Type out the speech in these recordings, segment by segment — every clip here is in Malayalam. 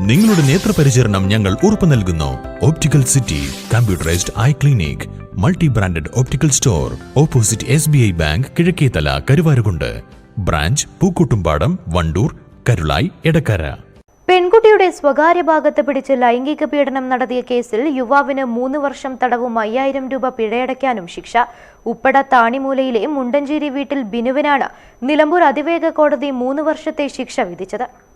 നിങ്ങളുടെ നേത്രപരിചരണം ഞങ്ങൾ ഉറപ്പു നൽകുന്നു. Optical city computerised eye clinic multi branded optical store opposite S B I bank Kizhakkethala Karuvarakundu branch Pookkottumpadam Wandoor Karulai Edakkara പെൺകുട്ടിയുടെ സ്വകാര്യ ഭാഗത്ത് പിടിച്ച് ലൈംഗിക പീഡനം നടത്തിയ കേസിൽ യുവാവിന് മൂന്ന് വർഷം തടവും അയ്യായിരം രൂപ പിഴയടയ്ക്കാനും ശിക്ഷ. ഉപ്പട താണിമൂലയിലെ മുണ്ടഞ്ചേരി വീട്ടിൽ ബിനുവിനാണ് നിലമ്പൂർ അതിവേഗ കോടതി മൂന്ന് വർഷത്തെ ശിക്ഷ വിധിച്ചത്.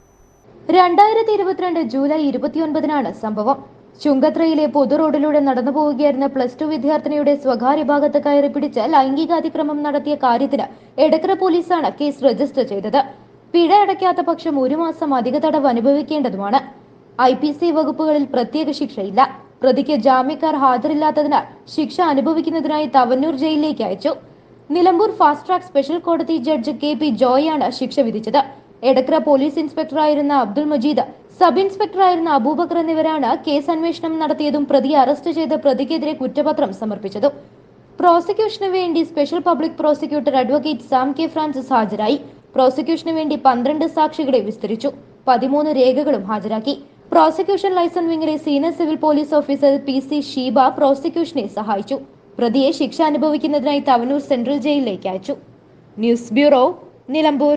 രണ്ടായിരത്തി ഇരുപത്തിരണ്ട് ജൂലൈ ഇരുപത്തിയൊൻപതിനാണ് സംഭവം. ചുങ്കത്രയിലെ പൊതു റോഡിലൂടെ നടന്നു പോവുകയായിരുന്ന പ്ലസ് ടു വിദ്യാർത്ഥിനിയുടെ സ്വകാര്യ ഭാഗത്ത് കയറി പിടിച്ച് ലൈംഗികാതിക്രമം നടത്തിയ കാര്യത്തിന് എടക്കര പോലീസാണ് കേസ് രജിസ്റ്റർ ചെയ്തത്. പിഴ അടയ്ക്കാത്ത പക്ഷം ഒരു മാസം അധിക തടവ് അനുഭവിക്കേണ്ടതുമാണ്. ഐ പി സി വകുപ്പുകളിൽ പ്രത്യേക ശിക്ഷയില്ല. പ്രതിക്ക് ജാമ്യക്കാർ ഹാജരില്ലാത്തതിനാൽ ശിക്ഷ അനുഭവിക്കുന്നതിനായി തവന്നൂർ ജയിലിലേക്ക് അയച്ചു. നിലമ്പൂർ ഫാസ്റ്റ് ട്രാക്ക് സ്പെഷ്യൽ കോടതി ജഡ്ജ് കെ പി ജോയാണ് ശിക്ഷ വിധിച്ചത്. എടക്കര പോലീസ് ഇൻസ്പെക്ടറായിരുന്ന അബ്ദുൾ മജീദ് സബ് ഇൻസ്പെക്ടറായിരുന്ന അബൂബക്കർ എന്നിവരാണ് കേസ് അന്വേഷണം നടത്തിയതും പ്രതിയെ അറസ്റ്റ് ചെയ്ത് പ്രതിക്കെതിരെ കുറ്റപത്രം സമർപ്പിച്ചതും. പ്രോസിക്യൂഷന് വേണ്ടി special public prosecutor advocate Sam K Francis ഹാജരായി. പ്രോസിക്യൂഷന് വേണ്ടി പന്ത്രണ്ട് സാക്ഷികളെ വിസ്തരിച്ചു. പതിമൂന്ന് രേഖകളും ഹാജരാക്കി. Prosecution licence വിംഗിലെ senior civil police officer P C Sheeba പ്രോസിക്യൂഷനെ സഹായിച്ചു. പ്രതിയെ ശിക്ഷ അനുഭവിക്കുന്നതിനായി തവനൂർ സെൻട്രൽ ജയിലിലേക്ക് അയച്ചു. News bureau Nilambur.